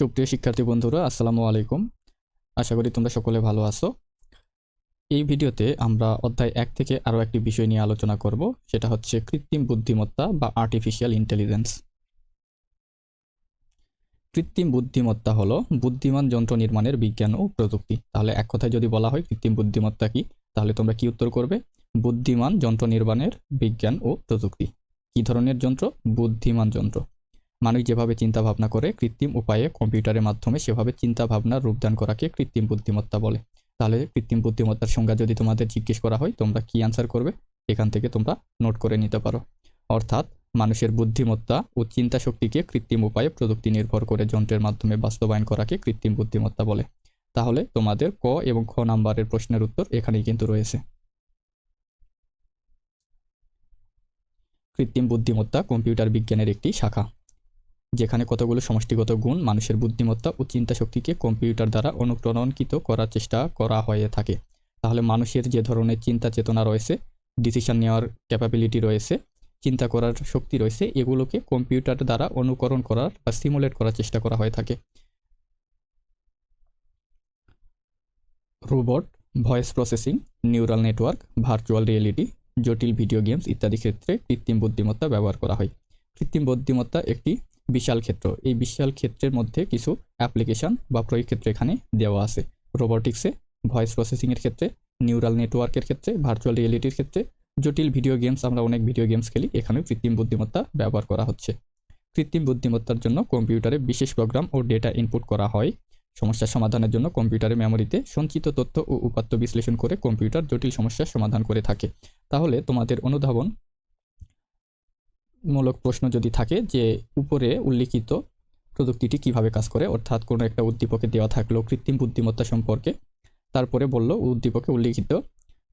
সুপ্রিয় শিক্ষার্থী বন্ধুরা, আসসালামু আলাইকুম। আশা করি তোমরা সকলে ভালো আছো। এই ভিডিওতে আমরা অধ্যায় এক থেকে আরও একটি বিষয় নিয়ে আলোচনা করব, সেটা হচ্ছে কৃত্রিম বুদ্ধিমত্তা বা আর্টিফিশিয়াল ইন্টেলিজেন্স কৃত্রিম বুদ্ধিমত্তা হলো বুদ্ধিমান যন্ত্র নির্মাণের বিজ্ঞান ও প্রযুক্তি। তাহলে এক কথায় যদি বলা হয় কৃত্রিম বুদ্ধিমত্তা কি, তাহলে তোমরা কি উত্তর করবে? বুদ্ধিমান যন্ত্র নির্মাণের বিজ্ঞান ও প্রযুক্তি। কি ধরনের যন্ত্র? বুদ্ধিমান যন্ত্র। মানুষ যেভাবে চিন্তা ভাবনা করে কৃত্রিম উপায়ে কম্পিউটারের মাধ্যমে সেভাবে চিন্তা ভাবনার রূপদান করাকে কৃত্রিম বুদ্ধিমত্তা বলে। তাহলে কৃত্রিম বুদ্ধিমত্তার সংজ্ঞা যদি তোমাদের জিজ্ঞেস করা হয়, তোমরা কি অ্যান্সার করবে? এখান থেকে তোমরা নোট করে নিতে পারো। অর্থাৎ মানুষের বুদ্ধিমত্তা ও চিন্তা শক্তিকে কৃত্রিম উপায়ে প্রযুক্তি নির্ভর করে যন্ত্রের মাধ্যমে বাস্তবায়ন করাকে কৃত্রিম বুদ্ধিমত্তা বলে। তাহলে তোমাদের ক এবং খ নাম্বারের প্রশ্নের উত্তর এখানেই কিন্তু রয়েছে। কৃত্রিম বুদ্ধিমত্তা কম্পিউটার বিজ্ঞানের একটি শাখা। যেখানে কতগুলো সমষ্টিগত গুণ মানুষের বুদ্ধিমত্তা ও চিন্তা শক্তিকে কম্পিউটার দ্বারা অনুপ্রণনকৃত করার চেষ্টা করা হয়ে থাকে। তাহলে মানুষের যে ধরনের চিন্তা চেতনা রয়েছে ডিসিশন নেওয়ার ক্যাপাবিলিটি রয়েছে, চিন্তা করার শক্তি রয়েছে, এগুলোকে কম্পিউটার দ্বারা অনুকরণ করার বা সিমুলেট করার চেষ্টা করা হয়ে থাকে। Robot voice processing neural network virtual reality জটিল ভিডিও গেমস ইত্যাদি ক্ষেত্রে কৃত্রিম বুদ্ধিমত্তা ব্যবহার করা হয়। কৃত্রিম বুদ্ধিমত্তা একটি বিশাল ক্ষেত্র। এই বিশাল ক্ষেত্রের মধ্যে কিছু অ্যাপ্লিকেশন বা প্রয়োগ ক্ষেত্র এখানে দেওয়া আছে। রোবোটিক্সে, ভয়েস প্রসেসিংয়ের ক্ষেত্রে, নিউরাল নেটওয়ার্কের ক্ষেত্রে, ভার্চুয়াল রিয়েলিটির ক্ষেত্রে, জটিল ভিডিও গেমস, আমরা অনেক ভিডিও গেমস খেলি, এখানেও কৃত্রিম বুদ্ধিমত্তা ব্যবহার করা হচ্ছে। কৃত্রিম বুদ্ধিমত্তার জন্য কম্পিউটারে বিশেষ প্রোগ্রাম ও ডেটা ইনপুট করা হয়। সমস্যা সমাধানের জন্য কম্পিউটারের মেমোরিতে সঞ্চিত তথ্য ও উপাত্ত বিশ্লেষণ করে কম্পিউটার জটিল সমস্যার সমাধান করে থাকে। তাহলে তোমাদের অনুধাবন মূলক প্রশ্ন যদি থাকে যে উপরে উল্লিখিত প্রযুক্তিটি কীভাবে কাজ করে, অর্থাৎ কোনো একটা উদ্দীপকে দেওয়া থাকল কৃত্রিম বুদ্ধিমত্তা সম্পর্কে, তারপরে বলল উদ্দীপকে উল্লিখিত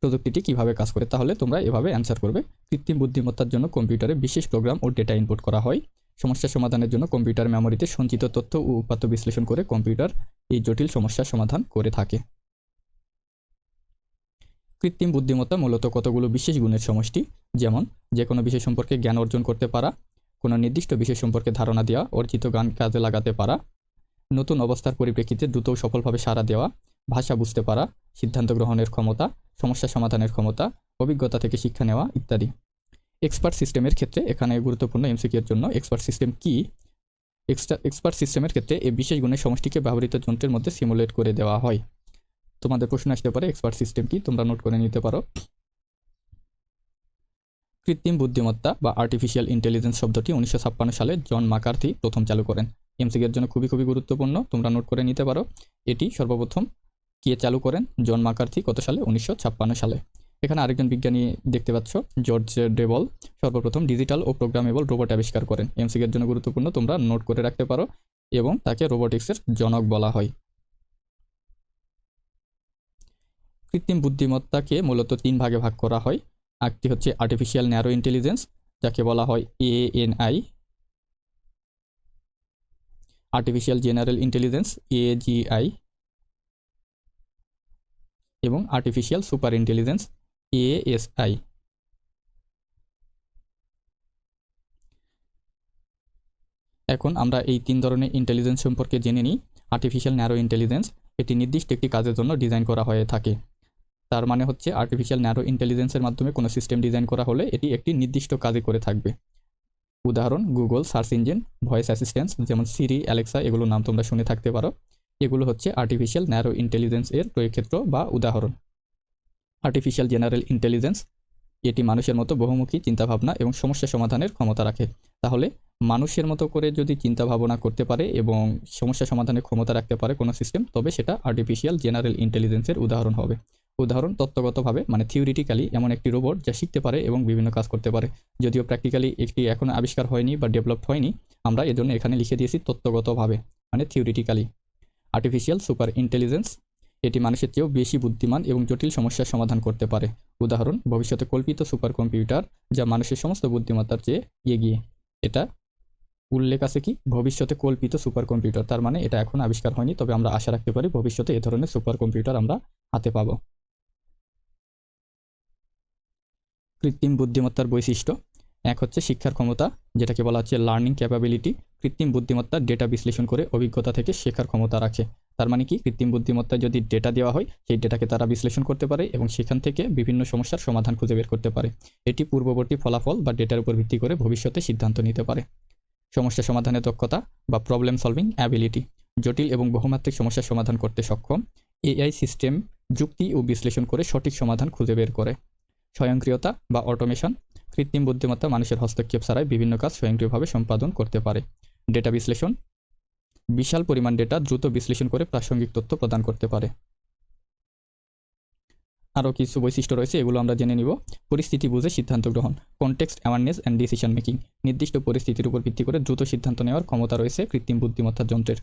প্রযুক্তিটি কীভাবে কাজ করে, তাহলে তোমরা এভাবে অ্যান্সার করবে, কৃত্রিম বুদ্ধিমত্তার জন্য কম্পিউটারে বিশেষ প্রোগ্রাম ও ডেটা ইনপুট করা হয়। সমস্যা সমাধানের জন্য কম্পিউটার মেমোরিতে সঞ্চিত তথ্য ও উপাত্ত বিশ্লেষণ করে কম্পিউটার এই জটিল সমস্যার সমাধান করে থাকে। কৃত্রিম বুদ্ধিমত্তা মূলত কতগুলো বিশেষ গুণের সমষ্টি? যেমন যে কোনো বিষয় সম্পর্কে জ্ঞান অর্জন করতে পারা, কোনো নির্দিষ্ট বিষয় সম্পর্কে ধারণা দেওয়া, অর্জিত গান কাজে লাগাতে পারা, নতুন অবস্থার পরিপ্রেক্ষিতে দ্রুত সফলভাবে সাড়া দেওয়া, ভাষা বুঝতে পারা, সিদ্ধান্ত গ্রহণের ক্ষমতা, সমস্যা সমাধানের ক্ষমতা, অভিজ্ঞতা থেকে শিক্ষা নেওয়া ইত্যাদি। এক্সপার্ট সিস্টেমের ক্ষেত্রে এখানে গুরুত্বপূর্ণ এমসিকিউর জন্য এক্সপার্ট সিস্টেম কি? এক্সপার্ট সিস্টেমের ক্ষেত্রে এই বিশেষ গুণের সমষ্টিকে ব্যবহৃত যন্ত্রের মধ্যে সিমুলেট করে দেওয়া হয়। তোমাদের প্রশ্ন আসতে পারে এক্সপার্ট সিস্টেম কি, তোমরা নোট করে নিতে পারো। কৃত্রিম বুদ্ধিমত্তা বা আর্টিফিশিয়াল ইন্টেলিজেন্স শব্দটি উনিশশো ছাপ্পান্ন সালে জন মাকার্থি প্রথম চালু করেন। এমসিকের জন্য খুবই খুবই গুরুত্বপূর্ণ, তোমরা নোট করে নিতে পারো। এটি সর্বপ্রথম কে চালু করেন? জন মাকার্থি কত সালে? উনিশশো ছাপ্পান্ন সালে। এখানে আরেকজন বিজ্ঞানী দেখতে পাচ্ছ, জর্জ ডেবল। সর্বপ্রথম ডিজিটাল ও প্রোগ্রামেবল রোবট আবিষ্কার করেন। এমসিকের জন্য গুরুত্বপূর্ণ, তোমরা নোট করে রাখতে পারো এবং তাকে রোবোটিক্সের জনক বলা হয়। কৃত্রিম বুদ্ধিমত্তাকে মূলত তিন ভাগে ভাগ করা হয়। একটি হচ্ছে আর্টিফিশিয়াল ন্যারো ইন্টেলিজেন্স যাকে বলা হয় ANI artificial general intelligence AGI এবং আর্টিফিশিয়াল সুপার ইন্টেলিজেন্স এএসআই এখন আমরা এই তিন ধরনের ইন্টেলিজেন্স সম্পর্কে জেনে নিই। আর্টিফিশিয়াল ন্যারো ইন্টেলিজেন্স এটি নির্দিষ্ট একটি কাজের জন্য ডিজাইন করা হয়ে থাকে। তার মানে হচ্ছে আর্টিফিশিয়াল ন্যারো ইন্টেলিজেন্সের মাধ্যমে কোনো সিস্টেম ডিজাইন করা হলে এটি একটি নির্দিষ্ট কাজে করে থাকবে। উদাহরণ Google search engine voice assistance যেমন সিরি অ্যালেক্সা এগুলোর নাম তোমরা শুনে থাকতে পারো। এগুলো হচ্ছে আর্টিফিশিয়াল ন্যারো ইন্টেলিজেন্স এর প্রয়োগক্ষেত্র বা উদাহরণ। আর্টিফিশিয়াল জেনারেল ইন্টেলিজেন্স এটি মানুষের মতো বহুমুখী চিন্তাভাবনা এবং সমস্যা সমাধানের ক্ষমতা রাখে। তাহলে মানুষের মতো করে যদি চিন্তা ভাবনা করতে পারে এবং সমস্যা সমাধানের ক্ষমতা রাখতে পারে কোনো সিস্টেম তবে সেটা আর্টিফিশিয়াল জেনারেল ইন্টেলিজেন্সের উদাহরণ হবে। উদাহরণ তত্ত্বগতভাবে মানে থিওরিটিক্যালি এমন একটি রোবট যা শিখতে পারে এবং বিভিন্ন কাজ করতে পারে। যদিও প্র্যাকটিক্যালি একটি এখন আবিষ্কার হয়নি বা ডেভেলপড হয়নি, আমরা এজন্য এখানে লিখে দিয়েছি তত্ত্বগতভাবে মানে থিওরিটিক্যালি আর্টিফিশিয়াল সুপার ইন্টেলিজেন্স এটি মানুষের চেয়েও বেশি বুদ্ধিমান এবং জটিল সমস্যার সমাধান করতে পারে। উদাহরণ, ভবিষ্যতে কল্পিত সুপার কম্পিউটার যা মানুষের সমস্ত বুদ্ধিমত্তার চেয়ে এগিয়ে। এটা উল্লেখ আছে কি? ভবিষ্যতে কল্পিত সুপার কম্পিউটার তার মানে এটা এখন আবিষ্কার হয়নি, তবে আমরা আশা রাখতে পারি ভবিষ্যতে এ ধরনের সুপার কম্পিউটার আমরা হাতে পাবো। কৃত্রিম বুদ্ধিমত্তার বৈশিষ্ট্য। এক হচ্ছে শিক্ষার ক্ষমতা, যেটাকে বলা হচ্ছে লার্নিং ক্যাপাবিলিটি কৃত্রিম বুদ্ধিমত্তা ডেটা বিশ্লেষণ করে অভিজ্ঞতা থেকে শেখার ক্ষমতা রাখে। তার মানে কি? কৃত্রিম বুদ্ধিমত্তা যদি ডেটা দেওয়া হয়, সেই ডেটাকে তারা বিশ্লেষণ করতে পারে এবং সেখান থেকে বিভিন্ন সমস্যার সমাধান খুঁজে বের করতে পারে। এটি পূর্ববর্তী ফলাফল বা ডেটার উপর ভিত্তি করে ভবিষ্যতে সিদ্ধান্ত নিতে পারে। সমস্যা সমাধানের দক্ষতা বা প্রবলেম সলভিং অ্যাবিলিটি জটিল এবং বহুমাত্রিক সমস্যার সমাধান করতে সক্ষম এআই সিস্টেম যুক্তি ও বিশ্লেষণ করে সঠিক সমাধান খুঁজে বের করে। স্বয়ংক্রিয়তা বা অটোমেশন কৃত্রিম বুদ্ধিমত্তা মানুষের হস্তক্ষেপ ছাড়াই বিভিন্ন কাজ স্বয়ংক্রিয়ভাবে সম্পাদন করতে পারে। ডেটা বিশ্লেষণ বিশাল পরিমাণ ডেটা দ্রুত বিশ্লেষণ করে প্রাসঙ্গিক তথ্য প্রদান করতে পারে। আরও কিছু বৈশিষ্ট্য রয়েছে, এগুলো আমরা জেনে নিব। পরিস্থিতি বুঝে সিদ্ধান্ত গ্রহণ context awareness and decision making নির্দিষ্ট পরিস্থিতির উপর ভিত্তি করে দ্রুত সিদ্ধান্ত নেওয়ার ক্ষমতা রয়েছে কৃত্রিম বুদ্ধিমত্তার যন্ত্রের।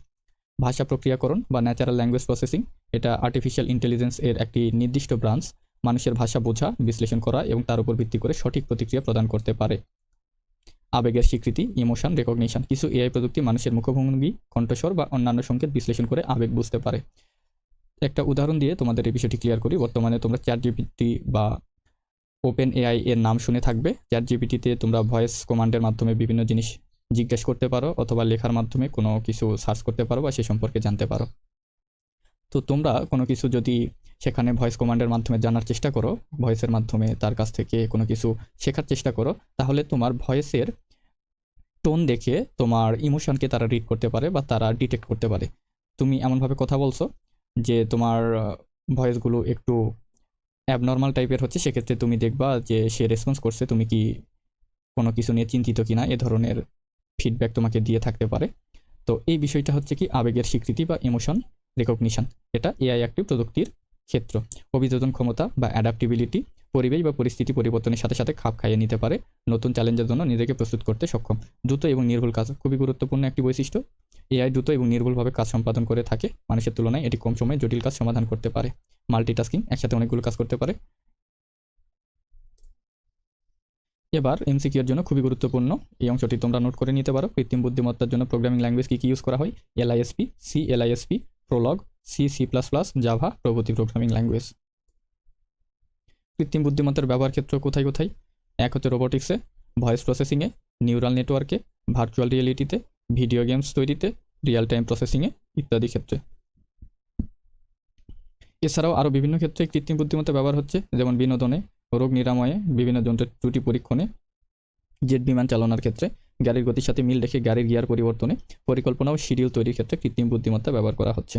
ভাষা প্রক্রিয়াকরণ বা ন্যাচারাল ল্যাঙ্গুয়েজ প্রসেসিং এটা আর্টিফিশিয়াল ইন্টেলিজেন্স এর একটি নির্দিষ্ট ব্রাঞ্চ মানুষের ভাষা বোঝা, বিশ্লেষণ করা এবং তার উপর ভিত্তি করে সঠিক প্রতিক্রিয়া প্রদান করতে পারে। আবেগের স্বীকৃতি ইমোশন রেকগনিশন কিছু এআই প্রযুক্তি মানুষের মুখভঙ্গি, কণ্ঠস্বর বা অন্যান্য সংকেত বিশ্লেষণ করে আবেগ বুঝতে পারে। একটা উদাহরণ দিয়ে তোমাদের এই বিষয়টি ক্লিয়ার করি। বর্তমানে তোমরা চ্যাট জিপিটি বা ওপেন এআই এর নাম শুনে থাকবে। চ্যাট জিপিটিতে তোমরা ভয়েস কমান্ডের মাধ্যমে বিভিন্ন জিনিস জিজ্ঞেস করতে পারো অথবা লেখার মাধ্যমে কোনো কিছু সার্চ করতে পারো বা সে সম্পর্কে জানতে পারো। তো তোমরা কোনো কিছু যদি সেখানে ভয়েস কমান্ডের মাধ্যমে জানার চেষ্টা করো ভয়েসের মাধ্যমে তার কাছ থেকে কোনো কিছু শেখার চেষ্টা করো, তাহলে তোমার ভয়েসের টোন দেখে তোমার ইমোশনকে তারা রিড করতে পারে বা তারা ডিটেক্ট করতে পারে। তুমি এমনভাবে কথা বলছো যে তোমার ভয়েসগুলো একটু অ্যাবনর্মাল টাইপের হচ্ছে, সেক্ষেত্রে তুমি দেখবা যে সে রেসপন্স করছে, তুমি কি কোনো কিছু নিয়ে চিন্তিত কিনা, এ ধরনের ফিডব্যাক তোমাকে দিয়ে থাকতে পারে। তো এই বিষয়টা হচ্ছে কি, আবেগের স্বীকৃতি বা ইমোশন রেকগনিশন এটা এআই একটি প্রযুক্তির ক্ষেত্র। অভিযোজন ক্ষমতা বা অ্যাডাপ্টিবিলিটি পরিবেশ বা পরিস্থিতি পরিবর্তনের সাথে সাথে খাপ খাইয়ে নিতে পারে। নতুন চ্যালেঞ্জের জন্য নিজেকে প্রস্তুত করতে সক্ষম। দ্রুত এবং নির্ভুল কাজ খুবই গুরুত্বপূর্ণ একটি বৈশিষ্ট্য। এআই দ্রুত এবং নির্ভুলভাবে কাজ সম্পাদন করে থাকে। মানুষের তুলনায় এটি কম সময়ে জটিল কাজ সমাধান করতে পারে। মাল্টিটাস্কিং একসাথে অনেকগুলো কাজ করতে পারে। এবার এমসিকিউর জন্য খুবই গুরুত্বপূর্ণ। এই অংশটি তোমরা নোট করে নিতে পারো। কৃত্রিম বুদ্ধিমত্তার জন্য প্রোগ্রামিং ল্যাঙ্গুয়েজ কী কী ইউজ করা হয়? LISP C LISP Prolog C C plus plus Java প্রভৃতি প্রোগ্রামিং ল্যাঙ্গুয়েজ কৃত্রিম বুদ্ধিমত্তার ব্যবহার ক্ষেত্র কোথায় কোথায়? এক হচ্ছে রোবোটিক্সে ভয়েস প্রসেসিংয়ে নিউরাল নেটওয়ার্কে ভার্চুয়াল রিয়েলিটিতে ভিডিও গেমস তৈরিতে রিয়েল টাইম প্রসেসিংয়ে ইত্যাদি ক্ষেত্রে। এছাড়াও আরও বিভিন্ন ক্ষেত্রে কৃত্রিম বুদ্ধিমত্তা ব্যবহার হচ্ছে, যেমন বিনোদনে, রোগ নিরাময়ে, বিভিন্ন যন্ত্রের ত্রুটি পরীক্ষণে, জেট বিমান চালনার ক্ষেত্রে, গাড়ির গতির সাথে মিল রেখে গাড়ির গিয়ার পরিবর্তনে পরিকল্পনা ও শিডিউল তৈরির ক্ষেত্রে কৃত্রিম বুদ্ধিমত্তা ব্যবহার করা হচ্ছে।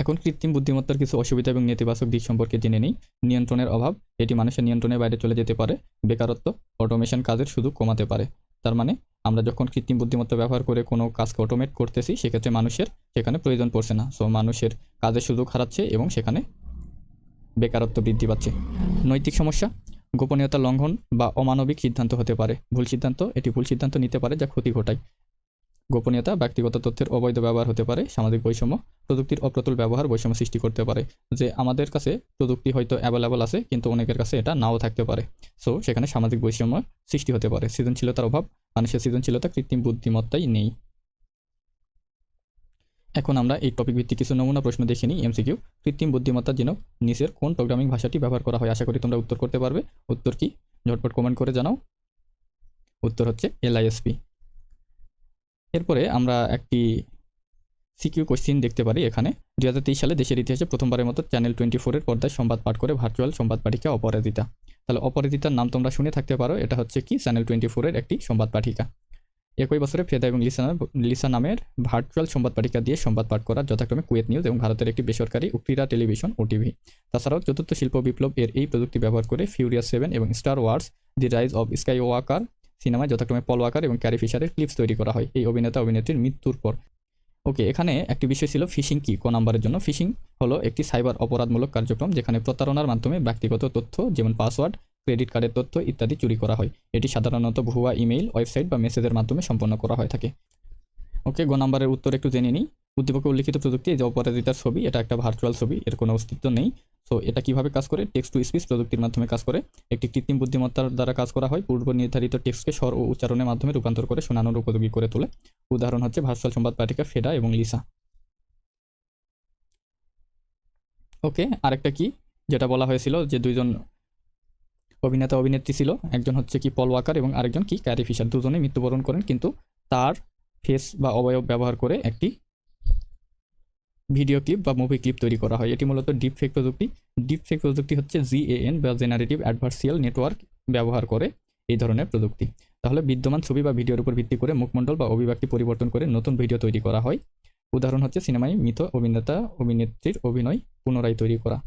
এখন কৃত্রিম বুদ্ধিমত্তার কিছু অসুবিধা এবং নেতিবাচক দিক সম্পর্কে জেনে নেই। নিয়ন্ত্রণের অভাব, এটি মানুষের নিয়ন্ত্রণের বাইরে চলে যেতে পারে, বেকারত্ব অটোমেশন কাজের সুযোগ কমাতে পারে। তার মানে আমরা যখন কৃত্রিম বুদ্ধিমত্তা ব্যবহার করে কোনো কাজকে অটোমেট করতেছি, সেক্ষেত্রে মানুষের সেখানে প্রয়োজন পড়ছে না। সো মানুষের কাজের সুযোগ হারাচ্ছে এবং সেখানে বেকারত্ব বৃদ্ধি পাচ্ছে। নৈতিক সমস্যা, গোপনীয়তা লঙ্ঘন বা অমানবিক সিদ্ধান্ত হতে পারে। ভুল সিদ্ধান্ত, এটি ভুল সিদ্ধান্ত নিতে পারে যা ক্ষতি ঘটায়। গোপনীয়তা, ব্যক্তিগত তথ্যের অবৈধ ব্যবহার হতে পারে, সামাজিক বৈষম্য, প্রযুক্তির অপ্রতুল ব্যবহার, বৈষম্য সৃষ্টি করতে পারে। যে আমাদের কাছে প্রযুক্তি হয়তো অ্যাভেলেবল আছে, কিন্তু অনেকের কাছে এটা নাও থাকতে পারে। সো সেখানে সামাজিক বৈষম্য সৃষ্টি হতে পারে। সৃজনশীলতার অভাব, মানুষের সৃজনশীলতা, কৃত্রিম বুদ্ধিমত্তাই নেই। এখন আমরা এই টপিক ভিত্তিক কিছু নমুনা প্রশ্ন দেখে নিই এমসিকিউ কৃত্রিম বুদ্ধিমত্তার জন্য নিচের কোন প্রোগ্রামিং ভাষাটি ব্যবহার করা হয়? আশা করি তোমরা উত্তর করতে পারবে। উত্তর কি? ঝটপট কমেন্ট করে জানাও। উত্তর হচ্ছে এলআইএসপি এরপরে আমরা একটি সিকিউ কোশ্চিন দেখতে পারি এখানে। দুই হাজার তেইশ সালে দেশের ইতিহাসে প্রথমবারের মতো চ্যানেল টোয়েন্টি ফোরের পর্দায় সংবাদ পাঠ করে ভার্চুয়াল সংবাদ পাঠিকা অপরাজিতা। তাহলে অপরাজিতার নাম তোমরা শুনে থাকতে পারো, এটা হচ্ছে কি? চ্যানেল টোয়েন্টি ফোরের একটি সংবাদ পাঠিকা। একই বছরে ফেদা এবং লিসা লিসা নামের ভার্চুয়াল সংবাদ পাঠিকা দিয়ে সংবাদ পাঠ করা যথাক্রমে কুয়েত নিউজ এবং ভারতের একটি বেসরকারি উক্রিরা টেলিভিশন ও টিভি তাছাড়াও চতুর্থ শিল্প বিপ্লব এর এই প্রযুক্তি ব্যবহার করে ফিউরিয়াস সেভেন এবং Star Wars, the Rise of Skywalker সিনেমায় যথাক্রমে পল ওয়াকার এবং ক্যারি ফিশারের ক্লিপস তৈরি করা হয়। এই অভিনেতা অভিনেত্রীর মৃত্যুর পর। ওকে এখানে একটি বিষয় ছিল ফিশিং কি? ক নাম্বারের জন্য ফিশিং হলো একটি সাইবার অপরাধমূলক কার্যক্রম যেখানে প্রতারণার মাধ্যমে ব্যক্তিগত তথ্য যেমন পাসওয়ার্ড ক্রেডিট কার্ডের তথ্য ইত্যাদি চুরি করা হয়। এটি সাধারণত ভুয়া ইমেইল ওয়েবসাইট বা মেসেজের মাধ্যমে সম্পন্ন করা হয়ে থাকে। ওকে গ নাম্বারের উত্তর একটু জেনে নিই। উদ্দীপকে উল্লিখিত প্রযুক্তি যে অপরাধিতার ছবি, এটা একটা ভার্চুয়াল ছবি, এর কোনো অস্তিত্ব নেই। তো এটা কীভাবে কাজ করে? টেক্সট টু স্পিচ প্রযুক্তির মাধ্যমে কাজ করে। একটি কৃত্রিম বুদ্ধিমত্তার দ্বারা কাজ করা হয় পূর্ব নির্ধারিত টেক্সটকে স্বর ও উচ্চারণের মাধ্যমে রূপান্তর করে শোনানোর উপযোগী করে তোলে। উদাহরণ হচ্ছে ভার্চুয়াল সংবাদ পাঠিকা, ফেডা এবং লিসা। ওকে, আরেকটা কি? যেটা বলা হয়েছিল যে দুইজন অভিনেতা, অভিনেত্রী ছিল। একজন হচ্ছে কি পল ওয়াকার এবং আরেকজন কি ক্যারি ফিশার। দুজনে মৃত্যুবরণ করেন, কিন্তু তার ফেস বা অবয়ব ব্যবহার করে একটি ভিডিও ক্লিপ বা মুভি ক্লিপ তৈরি করা হয়। এটি মূলত ডিপ ফেক প্রযুক্তি। ডিপ ফেক প্রযুক্তি হচ্ছে জিএএন বা জেনারেটিভ অ্যাডভার্সিয়াল নেটওয়ার্ক ব্যবহার করে এই ধরনের প্রযুক্তি। তাহলে বিদ্যমান ছবি বা ভিডিওর উপর ভিত্তি করে মুখমণ্ডল বা অভিব্যক্তি পরিবর্তন করে নতুন ভিডিও তৈরি করা হয়। উদাহরণ হচ্ছে সিনেমায় মৃত অভিনেতা অভিনেত্রীর অভিনয় পুনরায় তৈরি করা।